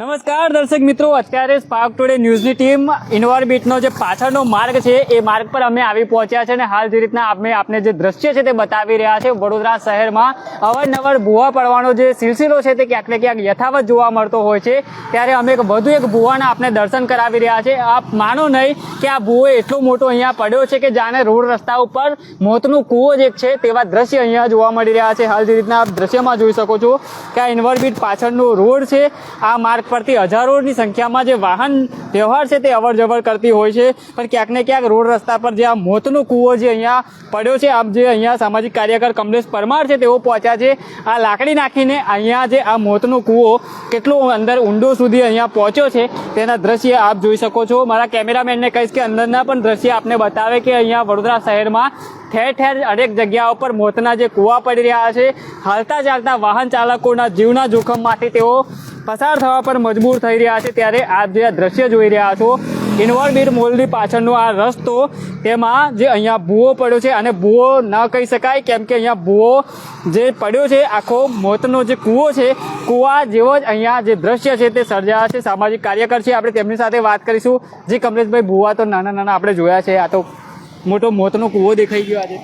નમસ્કાર, દર્શક મિત્રો. અત્યારે સ્પાર્ક ટુડે ન્યૂઝની ટીમ ઇન્વોર્બિટનો જે પાછળનો માર્ગ છે, એ માર્ગ પર અમે આવી પહોંચ્યા છે અને હાલ જે રીતના અમે આપને જે દ્રશ્ય છે તે બતાવી રહ્યા છે, વડોદરા શહેરમાં અવારનવાર ભૂવા પડવાનો જે સિલસિલો છે તે ક્યાંક ને ક્યાંક યથાવત જોવા મળતો હોય છે. ત્યારે અમે એક વધુ એક ભૂવાના આપને દર્શન કરાવી રહ્યા છે. આપ માનો નહીં કે આ ભૂવો એટલો મોટો અહીંયા પડ્યો છે કે જાણે રોડ રસ્તા ઉપર મોતનું કૂવો જ એક છે તેવા દ્રશ્ય અહીંયા જોવા મળી રહ્યા છે. હાલ જે રીતના આપ દ્રશ્યમાં જોઈ શકો છો કે આ ઇન્વરબીટ પાછળનો રોડ છે. આ માર્ગ પરથી હજારોની સંખ્યામાં જે વાહન વ્યવહાર છે તે અવર જવર કરતી હોય છે. પણ ક્યાંક ને ક્યાંક રોડ રસ્તા પર જે આ મોતનો કૂવો જે અહીંયા પડ્યો છે આપ જે અહીંયા સામાજિક કાર્યકર કમલેશ પરમાર છે, તેઓ પહોંચ્યા છે. આ લાકડી નાખીને અહીંયા જે આ મોતનો કૂવો કેટલો અંદર ઊંડો સુધી અહીંયા પહોંચ્યો છે, તેના દ્રશ્ય આપ જોઈ શકો છો. મારા કેમેરામેનને કહીશ કે અંદરના પણ દ્રશ્ય આપને બતાવે કે અહીંયા વડોદરા શહેરમાં ઠેર ઠેર અનેક જગ્યાઓ પર મોતના જે કૂવા પડી રહ્યા છે. હાલતા ચાલતા વાહન ચાલકોના જીવના જોખમમાંથી તેઓ પસાર થવા પર મજબૂર થઈ રહ્યા છે ત્યારે આપ જે આ દ્રશ્ય જોઈ રહ્યા છો ઇન્વરબીર મોલની પાછળનો આ રસ્તો તેમાં જે અહીંયા ભૂવો પડ્યો છે અને ભૂવો ન કહી શકાય કેમ કે અહીંયા ભૂવો જે પડ્યો છે, આખો મોતનો જે કૂવો છે, કૂવા જેવો જ અહીંયા જે દ્રશ્ય છે તે સર્જાયા છે. સામાજિક કાર્યકર છે, આપણે તેમની સાથે વાત કરીશું. જે, કમલેશભાઈ, ભૂવા તો નાના નાના આપણે જોયા છે, આ તો મોટો મોતનો કૂવો દેખાઈ ગયો આજે.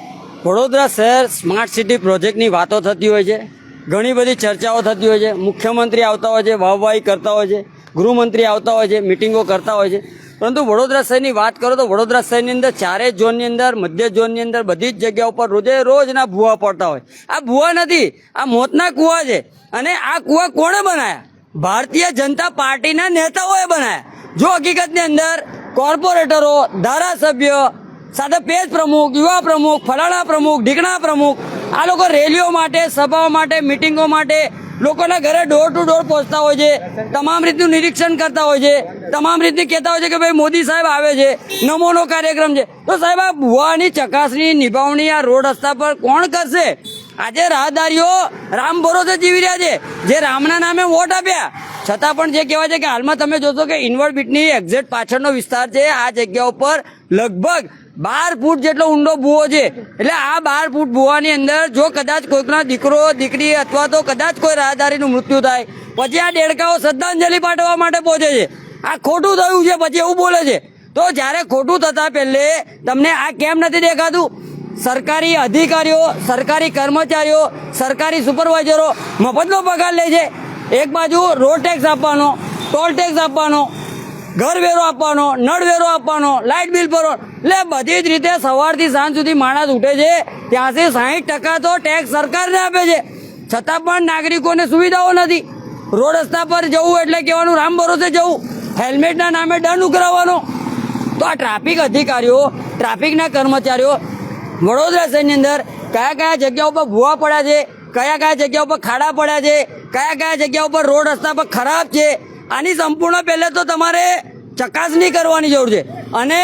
વડોદરા શહેર સ્માર્ટ સિટી પ્રોજેક્ટની વાતો થતી હોય છે. ઘણી બધી ચર્ચાઓ થતી હોય છે. મુખ્યમંત્રી આવતા હોય છે, વાહવાહી કરતા હોય છે, ગૃહમંત્રી આવતા હોય છે મિટિંગો કરતા હોય છે. પરંતુ વડોદરા શહેરની વાત કરો તો વડોદરા શહેરની અંદર ચારેય ઝોનની અંદર, મધ્ય ઝોનની અંદર બધી જ જગ્યાઓ પર રોજે રોજના ભૂવા પડતા હોય. આ ભૂવા નથી, આ મોતના કૂવા છે. અને આ કૂવા કોણે બનાવ્યા ભારતીય જનતા પાર્ટીના નેતાઓએ બનાવ્યા જો હકીકતની અંદર કોર્પોરેટરો, ધારાસભ્ય સાથે પેજ પ્રમુખ, યુવા પ્રમુખ, ફલાણા પ્રમુખ, ઢીકણા પ્રમુખ, આ લોકો રેલીઓ માટે, સભાઓ માટે, મિટિંગો માટે લોકોના ઘરે ડોર ટુ ડોર પહોંચતા હોય છે. તમામ રીતનું નિરીક્ષણ કરતા હોય છે. તમામ રીતની કહેતા હોય છે કે ભાઈ મોદી સાહેબ આવે છે. નમોનો કાર્યક્રમ છે. તો સાહેબ, આ ભુવાની ચકાસણી, નિભાવણી, આ રોડ રસ્તા પર કોણ કરશે? આજે રાહદારીઓ રામ ભરોસે જીવી રહ્યા છે. જે રામના નામે વોટ આપ્યા. છતાં પણ જે કહેવાય છે કે હાલમાં તમે જોશો કે ઇન્વર્ડ બીટની એક્ઝેક્ટ પાછળનો વિસ્તાર છે આ જગ્યા ઉપર લગભગ બાર ફૂટ જેટલો ઊંડો ભૂવો છે. એટલે આ બાર ફૂટ ભૂવાની અંદર જો કદાચ કોઈકના દીકરો, દીકરી અથવા તો કદાચ કોઈ રાહદારીનું મૃત્યુ થાય, પછી આ દેડકાઓ શ્રદ્ધાંજલિ પાઠવવા માટે પહોંચે છે. આ ખોટું થયું છે, પછી એવું બોલે છે. તો જ્યારે ખોટું થતા પહેલે તમને આ કેમ નથી દેખાતું? સરકારી અધિકારીઓ, સરકારી કર્મચારીઓ, સરકારી સુપરવાઇઝરો મફતનો પગાર લે છે. એક બાજુ રોડ ટેક્સ આપવાનો ટોલ ટેક્સ આપવાનો ઘર વેરો આપવાનો નળ વેરો આપવાનો, લાઇટ બિલ ભરો. એટલે બધી જ રીતે સવારથી સાંજ સુધી માણસ ઉઠે છે. ત્યાંથી સાહીઠ ટકા તો ટેક્સ સરકારને આપે છે. છતાં પણ નાગરિકોને સુવિધાઓ નથી. રોડ રસ્તા પર જવું એટલે કહેવાનું રામ ભરોસે જવું. હેલ્મેટના નામે દંડ ઉઘરાવવાનો. તો આ ટ્રાફિક અધિકારીઓ, ટ્રાફિકના કર્મચારીઓ, વડોદરા શહેરની અંદર કયા કયા જગ્યાઓ પર ભૂવા પડ્યા છે, કયા કયા જગ્યાઓ પર ખાડા પડ્યા છે, કયા કયા જગ્યા ઉપર રોડ રસ્તા પર ખરાબ છે આની સંપૂર્ણ પહેલે તો તમારે ચકાસણી કરવાની જરૂર છે. અને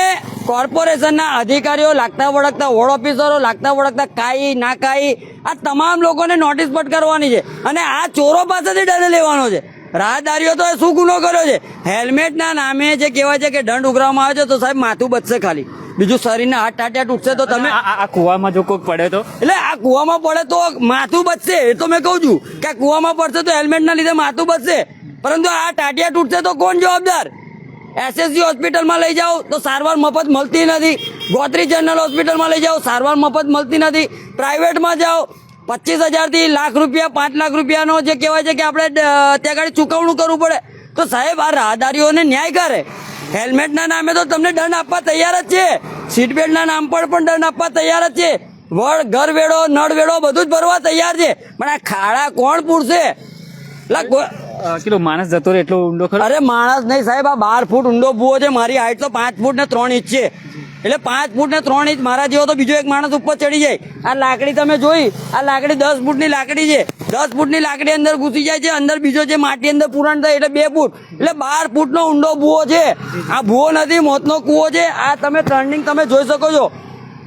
કોર્પોરેશનના અધિકારીઓ લાગતા વળગતા વોર્ડ ઓફિસરો લાગતા વળગતા કાઈ ના કાઈ આ તમામ લોકોને નોટિસ કરવાની છે. અને આ ચોરો પાસેથી દંડ લેવાનો છે. રાહદારીઓ તો શું ગુનો કર્યો છે? હેલ્મેટના નામે જે કહેવાય છે કે દંડ ઉઘરાવવામાં આવે છે તો સાહેબ માથું બચશે ખાલી. બીજું શરીરના હાથ ટાટ્યા તૂટશે તો તમે આ કૂવામાં જો કોઈક પડે તો? એટલે આ કૂવામાં પડે તો માથું બચશે એ તો મેં કહું છું. કે કૂવામાં પડશે તો હેલ્મેટના લીધે માથું બચશે. પરંતુ આ ટાટિયા તૂટશે તો કોણ જવાબદાર? એસએસજી હોસ્પિટલમાં લઈ જાઓ તો સારવાર મફત મળતી નથી. ગોત્રી જનરલ હોસ્પિટલમાં લઈ જાઓ, સારવાર મફત મળતી નથી. પ્રાઇવેટમાં જાઓ, પચીસ હજારથી લાખ રૂપિયા, પાંચ લાખ રૂપિયાનો જે કહેવાય છે કે આપણે ત્યાં આગળ ચૂકવણું કરવું પડે. તો સાહેબ, આ રાહદારીઓને ન્યાય કરે. હેલ્મેટના નામે તો તમને દંડ આપવા તૈયાર જ છે. સીટ બેલ્ટના નામ પર પણ દંડ આપવા તૈયાર જ છે. વડ ઘર વેડો નળ વેડો બધું જ ભરવા તૈયાર છે. પણ આ ખાડા કોણ પૂરશે? કેટલો માણસ જતો રહે એટલો ઊંડો ખરો? અરે માણસ નહીં સાહેબ આ બાર ફૂટ ઊંડો ભૂવો છે મારી હાઈટ તો પાંચ ફૂટ ને ત્રણ ઇંચ છે. એટલે પાંચ ફૂટ ને ત્રણ ઇંચ મારા જેવો તો બીજો એક માણસ ઉપર ચડી જાય. આ લાકડી તમે જોઈ આ લાકડી દસ ફૂટની લાકડી છે. દસ ફૂટની લાકડી અંદર ઘૂસી જાય છે અંદર બીજો જે માટી અંદર પૂરણ થાય એટલે બે ફૂટ. એટલે બાર ફૂટનો ઊંડો ભૂવો છે. આ ભૂવો નથી મોતનો કૂવો છે. આ તમે ટર્નિંગ તમે જોઈ શકો છો.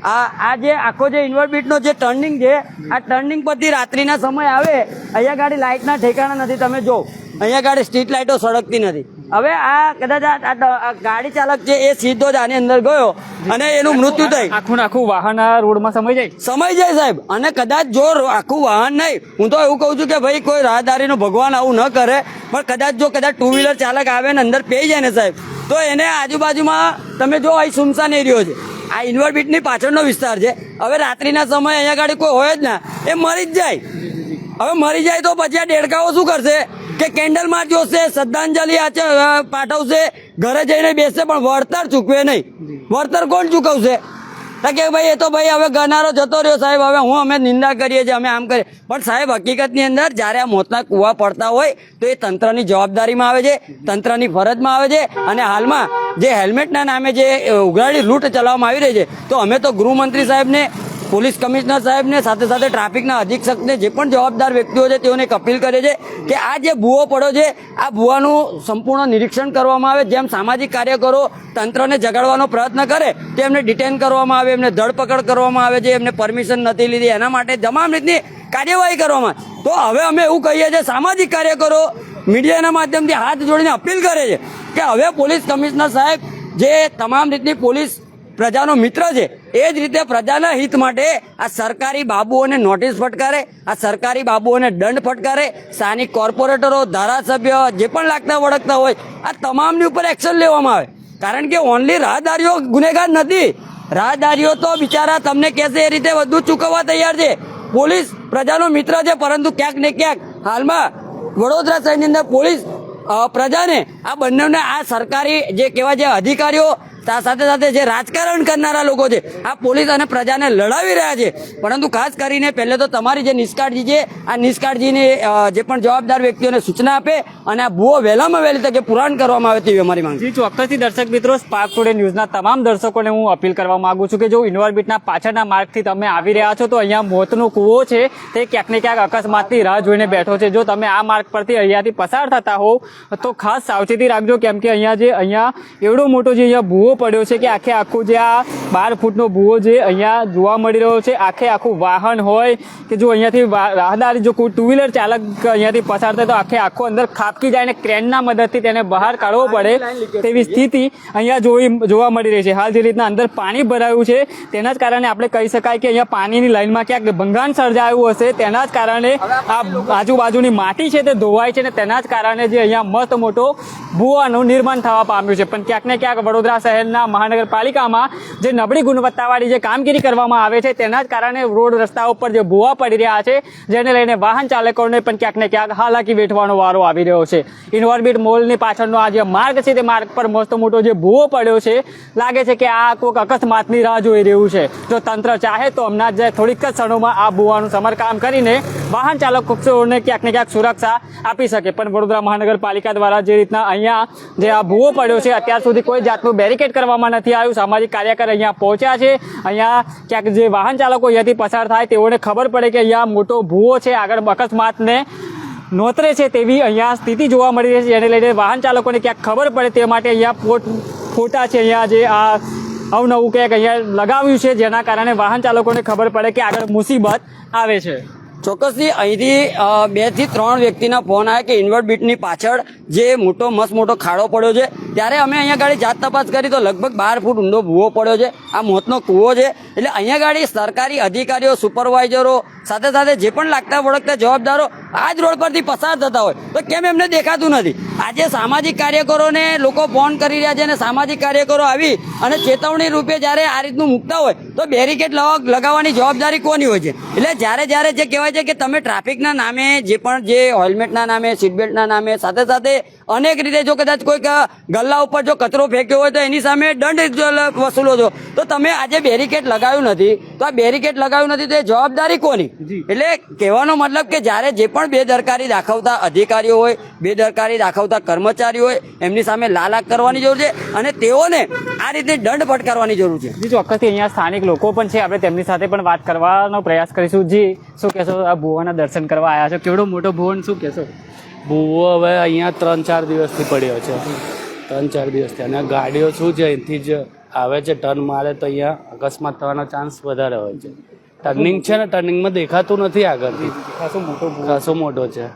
આ આ જે આખો જે ઇન્વર્ટબીટનો જે ટર્નિંગ છે આ ટર્નિંગ પરથી રાત્રિના સમય આવે અહીંયા ગાડી લાઇટના ઠેકાણા નથી તમે જો. અહીંયા ગાડી સ્ટ્રીટ લાઇટો સળગતી નથી. હવે આ કદાચ આ- ગાડી ચાલક છે એ સીધો જ આની અંદર ગયો અને એનું મૃત્યુ થઈ. આખું આખું વાહન આ રોડમાં સમય જાય? સમય જાય સાહેબ. અને કદાચ જો આખું વાહન નહીં હું તો એવું કહું છું કે ભાઈ કોઈ રાહદારીનો ભગવાન આવું ન કરે પણ કદાચ જો કદાચ ટુ વ્હીલર ચાલક આવે ને અંદર પેઈ જાય ને સાહેબ તો એને આજુબાજુમાં તમે જો અહીં સુમસાન એરિયો છે આ ઇન્વરબીટની પાછળનો વિસ્તાર છે. હવે રાત્રિના સમયે અહીંયા ગાડી કોઈ હોય જ ના. એ મરી જ જાય. હવે મરી જાય તો પછી આ દેડકાઓ શું કરશે? કે કેન્ડલ માર્ચ જોશે, શ્રદ્ધાંજલિ પાઠવશે, ઘરે જઈને બેસશે પણ વળતર ચૂકવે નહીં. વળતર કોણ ચૂકવશે? કે ભાઈ, એ તો ભાઈ હવે ગનારો જતો રહ્યો સાહેબ. હવે હું, અમે નિંદા કરીએ છીએ, અમે આમ કરીએ. પણ સાહેબ, હકીકતની અંદર જ્યારે આ મોતના કૂવા પડતા હોય, તો એ તંત્રની જવાબદારીમાં આવે છે, તંત્રની ફરજમાં આવે છે અને હાલમાં જે હેલ્મેટના નામે જે ઉઘરાડી લૂંટ ચલાવવામાં આવી રહી છે, તો અમે તો ગૃહમંત્રી સાહેબને પોલીસ કમિશનર સાહેબને સાથે સાથે ટ્રાફિકના અધિક્ષકને જે પણ જવાબદાર વ્યક્તિઓ છે તેઓને એક અપીલ કરે છે કે આ જે ભૂવો પડ્યો છે, આ ભૂવાનું સંપૂર્ણ નિરીક્ષણ કરવામાં આવે, જેમ સામાજિક કાર્યકરો તંત્રને જગાડવાનો પ્રયત્ન કરે તો એમને ડિટેન કરવામાં આવે, એમને ધરપકડ કરવામાં આવે છે, એમને પરમિશન નથી લીધી. એના માટે તમામ રીતની કાર્યવાહી કરવામાં તો હવે અમે એવું કહીએ છીએ, સામાજિક કાર્યકરો મીડિયાના માધ્યમથી હાથ જોડીને અપીલ કરે છે કે હવે પોલીસ કમિશનર સાહેબ જે તમામ રીતની પોલીસ પ્રજાનો મિત્ર છે. એ જ રીતે પ્રજાના હિત માટે આ સરકારી બાબુઓને નોટિસ ફટકારે, આ સરકારી બાબુઓને દંડ ફટકારે, સ્થાનિક કોર્પોરેટરો, ધારાસભ્ય, જે પણ લાગતા વળગતા હોય, આ તમામની ઉપર એક્શન લેવામાં આવે. કારણ કે ઓનલી રાહદારીઓ ગુનેગાર નથી. રાહદારીઓ તો બિચારા તમને કહેશે એ રીતે બધું ચૂકવવા તૈયાર છે. પોલીસ પ્રજાનો મિત્ર છે, પરંતુ ક્યાંક ને ક્યાંક હાલમાં વડોદરા શહેરની અંદર પોલીસ પ્રજાને આ બંનેને આ સરકારી જે કહેવાય છે, અધિકારીઓ સાથે સાથે જે રાજકારણ કરનારા લોકો છે, આ પોલીસ અને પ્રજાને લડાવી રહ્યા છે. પરંતુ ખાસ કરીને પહેલે તો તમારી જે નિષ્કાળજી છે, આ નિષ્કાળજીની જે પણ જવાબદાર વ્યક્તિઓને સૂચના આપે અને આ ભૂવો વહેલામાં વહેલી તકે પુરાણ કરવામાં આવે તેવી અમારી માંગ છે. ચોક્કસથી દર્શક મિત્રો સ્પાર્ક ટુડે ન્યૂઝના તમામ દર્શકોને હું અપીલ કરવા માંગુ છું કે જો ઇન્વોર્બિટના પાછળના માર્ગથી તમે આવી રહ્યા છો, તો અહીંયા મોતનો કૂવો છે. તે ક્યાંક ને ક્યાંક અકસ્માતની રાહ જોઈને બેઠો છે. જો તમે આ માર્ગ પરથી અહીંયાથી પસાર થતા હોવ, તો ખાસ સાવચેતી રાખજો, કેમ કે અહીંયા જે, અહીંયા એવડો મોટો જે અહીંયા ભૂવો પડ્યો છે કે આખે આખું જે આ બાર ફૂટનો ભૂવો જે અહીંયા જોવા મળી રહ્યો છે આખે આખું વાહન હોય કે જો અહીંયાથી રાહદારી જો ટુ વ્હીલર ચાલક અહીંયાથી પસાર થાય તો આખે આખો અંદર ખાપકી જાય અને ક્રેનના મદદથી તેને બહાર કાઢવો પડે તેવી સ્થિતિ અહીંયા જોઈ જોવા મળી રહી છે. હાલ જે રીતના અંદર પાણી ભરાયું છે તેના જ કારણે આપણે કહી શકાય કે અહીંયા પાણીની લાઈનમાં ક્યાંક ભંગાણ સર્જાયું હશે તેના જ કારણે આ આજુબાજુની માટી છે તે ધોવાય છે અને તેના જ કારણે જે અહીંયા મસ્ત મોટો ભૂવાનું નિર્માણ થવા પામ્યું છે. પણ ક્યાંક ને ક્યાંક વડોદરા શહેરના મહાનગરપાલિકામાં જે નબળી ગુણવત્તાવાળી જે કામગીરી કરવામાં આવે છે, તેના જ કારણે રોડ રસ્તા ઉપર જે ભૂવા પડી રહ્યા છે, જેને લઈને વાહન ચાલકોને પણ ક્યાંક ને ક્યાંક હાલાકી વેઠવાનો વારો આવી રહ્યો છે. ઇન્વોર્બિટ મોલની પાછળનો આ જે માર્ગ છે, તે માર્ગ પર મસ્ત મોટો જે ભૂવો પડ્યો છે, લાગે છે કે આ કોઈક અકસ્માતની રાહ જોઈ રહ્યું છે. જો તંત્ર ચાહે તો હમણાં જ થોડીક જ ક્ષણોમાં આ ભૂવાનું સમારકામ કરીને વાહન ચાલકોને ક્યાંક ને ક્યાંક સુરક્ષા આપી શકે. પણ વડોદરા મહાનગરપાલિકા દ્વારા જે રીતના અહીંયા જે આ ભૂવો પડ્યો છે, અત્યાર સુધી કોઈ જાતનું બેરિકેડ કરવામાં નથી આવ્યું. સામાજિક કાર્યકર અહીંયા પહોંચ્યા છે. અહીંયા ક્યાંક જે વાહન ચાલકો અહીંયાથી પસાર થાય તેઓને ખબર પડે કે અહીંયા મોટો ભૂવો છે. આગળ અકસ્માતને નોતરે છે તેવી અહીંયા સ્થિતિ જોવા મળી રહી છે. જેને લઈને વાહન ચાલકોને ક્યાંક ખબર પડે તે માટે અહીંયા પોટ ફોટા છે અહીંયા જે આ અવનવું ક્યાંક અહીંયા લગાવ્યું છે. જેના કારણે વાહન ચાલકોને ખબર પડે કે આગળ મુસીબત આવે છે. ચોક્કસથી અહીંથી બેથી ત્રણ વ્યક્તિના ફોન આવ્યા કે ઇન્વર્ટ બીટની પાછળ જે મોટો, મસ્ત મોટો ખાડો પડ્યો છે. ત્યારે અમે અહીંયા ગાડી જાત તપાસ કરી તો લગભગ બાર ફૂટ ઊંડો ભૂવો પડ્યો છે. આ મોતનો કૂવો છે. એટલે અહીંયા ગાડી સરકારી અધિકારીઓ સુપરવાઇઝરો સાથે સાથે જે પણ લાગતા વળગતા જવાબદારો આ જ રોડ પરથી પસાર થતા હોય. તો કેમ એમને દેખાતું નથી? આજે સામાજિક કાર્યકરોને લોકો ફોન કરી રહ્યા છે અને સામાજિક કાર્યકરો આવી અને ચેતવણી રૂપે જ્યારે આ રીતનું મૂકતા હોય તો બેરિકેડ લગાવવાની જવાબદારી કોની હોય છે? એટલે જ્યારે જ્યારે જે કહેવાય છે કે તમે ટ્રાફિકના નામે જે પણ જે હેલ્મેટના નામે સીટ બેલ્ટના નામે, સાથે સાથે અનેક રીતે જો કદાચ કોઈક ગલ્લા ઉપર જો કચરો ફેંક્યો હોય તો એની સામે દંડ વસૂલો છો. તો તમે આજે બેરિકેડ લગાવ્યું નથી. તો આ બેરિકેડ લગાવ્યું નથી તો એ જવાબદારી કોની? એટલે કહેવાનો મતલબ કે જ્યારે જે પણ બેદરકારી દાખવતા અધિકારીઓ હોય બેદરકારી દાખવતા કર્મચારીઓ હોય એમની સામે લાલાક કરવાની જરૂર છે અને તેઓને આ રીતે દંડ ફટકારવાની જરૂર છે. જી ચોક્કસથી અહીંયા સ્થાનિક લોકો પણ છે. આપણે તેમની સાથે પણ વાત કરવાનો પ્રયાસ કરીશું. જી શું કહેશો? આ ભુવાના દર્શન કરવા આવ્યા છો. કેવડો મોટો ભુવન શું કહેશો? ભૂવો હવે અહીંયા ત્રણ ચાર દિવસથી પડ્યો છે. ત્રણ ચાર દિવસથી. અને ગાડીઓ શું છે? અહીંથી જ આવે છે ટર્ન મારે તો અહીંયા અકસ્માત થવાનો ચાન્સ વધારે હોય છે. ટર્નિંગ છે ને ટર્નિંગમાં દેખાતું નથી આગળથી. ખાસો મોટો ખાસો મોટો છે.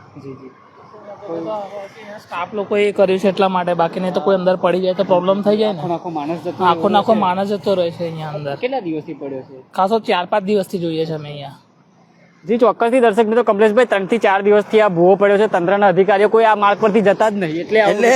સ્ટાફ લોકો એ કર્યું છે એટલા માટે બાકી નહીં તો કોઈ અંદર પડી જાય તો પ્રોબ્લેમ થઈ જાય ને. આખો માણસ જતો આખો નાખો માણસ જતો રહે છે અહીંયા અંદર. કેટલા દિવસથી પડ્યો છે? ખાસો ચાર પાંચ દિવસથી જોઈએ છે અમે અહીંયા. જી ચોક્કસથી દર્શક મિત્રો કમલેશભાઈ ત્રણથી ચાર દિવસથી આ ભૂવો પડ્યો છે. તંત્રના અધિકારીઓ કોઈ આ માર્ગ પરથી જતા જ નહીં. એટલે એટલે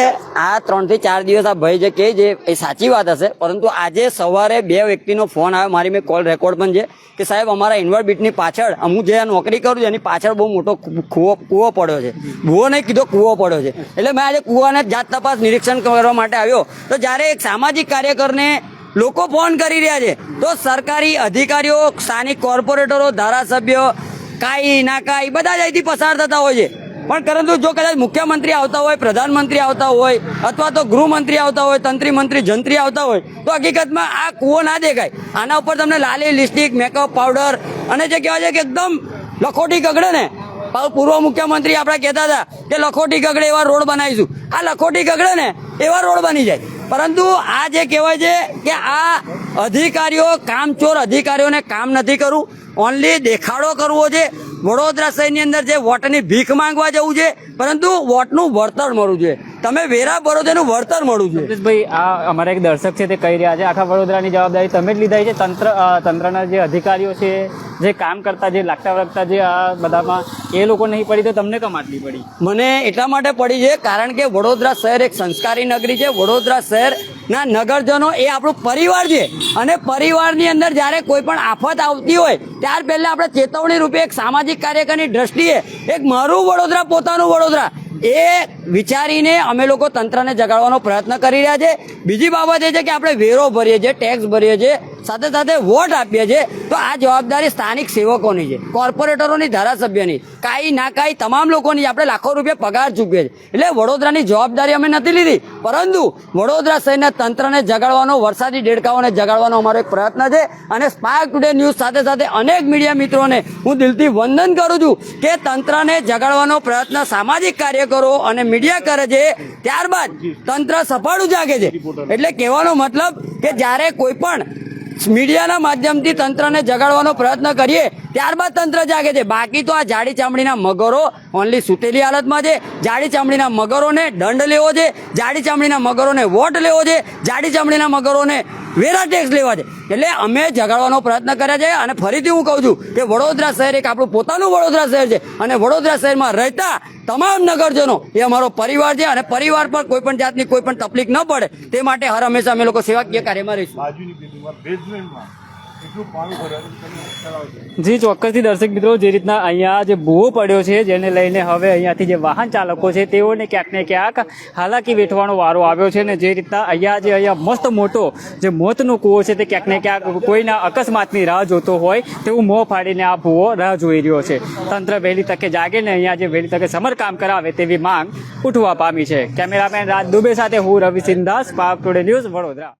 આ ત્રણથી ચાર દિવસ આ ભાઈ જે કહે છે એ સાચી વાત હશે પરંતુ આજે સવારે બે વ્યક્તિનો ફોન આવ્યો. મારી મેં કોલ રેકોર્ડ પણ છે કે સાહેબ અમારા ઇન્વર્ટ બીટની પાછળ હું જે નોકરી કરું છું એની પાછળ બહુ મોટો કૂવો કૂવો પડ્યો છે. ભૂવો નહીં કીધો કૂવો પડ્યો છે. એટલે મેં આજે કૂવાને જાત તપાસ નિરીક્ષણ કરવા માટે આવ્યો. તો જ્યારે એક સામાજિક કાર્યકરને લોકો ફોન કરી રહ્યા છે તો સરકારી અધિકારીઓ સ્થાનિક કોર્પોરેટરો ધારાસભ્યો કાંઈ ના કાઈ, બધા જ અહીંથી પસાર થતા હોય છે. પણ પરંતુ જો કદાચ મુખ્યમંત્રી આવતા હોય, પ્રધાનમંત્રી આવતા હોય, અથવા તો ગૃહમંત્રી આવતા હોય તંત્રી મંત્રી જંત્રી આવતા હોય, તો હકીકતમાં આ કૂવો ના દેખાય. આના ઉપર તમને લાલી લિપસ્ટિક મેકઅપ પાવડર અને જે કહેવાય છે કે એકદમ લખોટી કગડે ને. પૂર્વ મુખ્યમંત્રી આપણે કહેતા હતા કે લખોટી કગડે એવા રોડ બનાવીશું. આ લખોટી કગડે ને એવા રોડ બની જાય. પરંતુ આ જે કહેવાય છે કે આ અધિકારીઓ કામચોર અધિકારીઓને કામ નથી કરવું ઓનલી દેખાડો કરવો છે. વડોદરા શહેરની અંદર જે વોટની ભીખ માંગવા જવું છે પરંતુ વોટનું વળતર મળવું જોઈએ તમે વેરા ભરો તેનું વળતર મળવું જોઈએ ભાઈ આ અમારા એક દર્શક છે તે કહી રહ્યા છે આખા વડોદરાની જવાબદારી તમે જ લીધા છે. તંત્ર તંત્રના જે અધિકારીઓ છે જે કામ કરતા જે લાગતા વળગતા જે આ બધામાં એ લોકો નહીં પડી તો તમને કમ આટલી પડી? મને એટલા માટે પડી છે કારણ કે વડોદરા શહેર એક સંસ્કારી નગરી છે. વડોદરા શહેરના નગરજનો એ આપણું પરિવાર છે. અને પરિવારની અંદર જ્યારે કોઈ પણ આફત આવતી હોય, ત્યાર પહેલાં આપણે ચેતવણી રૂપે એક સામાજિક કાર્યકરની દ્રષ્ટિએ એક મારું વડોદરા પોતાનું વડોદરા. એ વિચારીને અમે લોકો તંત્રને જગાડવાનો પ્રયત્ન કરી રહ્યા છે. બીજી બાબત એ છે કે આપણે વેરો ભરીએ છીએ, ટેક્સ ભરીએ છીએ, સાથે સાથે વોટ આપીએ છીએ. તો આ જવાબદારી સ્થાનિક સેવકોની છે, કોર્પોરેટરોની, ધારાસભ્યની. કાંઈ ના કાંઈ તમામ લોકોની આપણે લાખો રૂપિયા પગાર ચૂકીએ છીએ. એટલે વડોદરાની જવાબદારી અમે નથી લીધી. પરંતુ વડોદરા શહેરના તંત્રને જગાડવાનો, વરસાદી દેડકાઓને જગાડવાનો અમારો એક પ્રયત્ન છે. અને સ્પાર્ક ટુડે ન્યૂઝ સાથે સાથે અનેક મીડિયા મિત્રોને હું દિલથી વંદન કરું છું કે તંત્રને જગાડવાનો પ્રયત્ન સામાજિક કાર્યકરો અને મીડિયા કરે છે, ત્યારબાદ તંત્ર સફાળું જાગે છે. એટલે કહેવાનો મતલબ કે જ્યારે કોઈ પણ મીડિયાના માધ્યમથી તંત્રને જગાડવાનો પ્રયત્ન કરીએ, ત્યારબાદ તંત્ર જાગે છે. બાકી તો આ જાડી ચામડીના મગરો ઓનલી સુતેલી હાલતમાં છે. જાડી ચામડીના મગરોને દંડ લેવો છે. જાડી ચામડીના મગરોને વોટ લેવો છે. જાડી ચામડીના મગરોને વેરા ટેક્સ લેવા છે. એટલે અમે જગાડવાનો પ્રયત્ન કર્યા છે અને ફરીથી હું કહું છું કે વડોદરા શહેર એક આપણું પોતાનું વડોદરા શહેર છે અને વડોદરા શહેરમાં રહેતા તમામ નગરજનો એ અમારો પરિવાર છે અને પરિવાર પર કોઈ પણ જાતની કોઈ પણ તકલીફ ન પડે. તે માટે હર હંમેશા અમે લોકો સેવાકીય કાર્યમાં રહીશું. જી, ચોક્કસથી દર્શક મિત્રો, જે રીતના અહીંયા જે ભૂવો પડ્યો છે, જેને લઈને હવે અહીંયાથી જે વાહન ચાલકો છે, તેઓને ક્યાંક ને ક્યાંક હાલાકી વેઠવાનો વારો આવ્યો છે ને જે રીતના અહીંયા જે અહીંયા મસ્ત મોટો જે મોતનો કૂવો છે, તે ક્યાંક ને ક્યાંક કોઈના અકસ્માતની રાહ જોતો હોય તેવું મોં ફાડીને આ ભૂવો રાહ જોઈ રહ્યો છે. તંત્ર વહેલી તકે જાગે ને અહીંયા જે વહેલી તકે સમરકામ કરાવે તેવી માંગ ઉઠવા પામી છે. કેમેરામેન રાજ દુબે સાથે હું રવિ સિંધાસ પાક ટુડે ન્યૂઝ વડોદરા.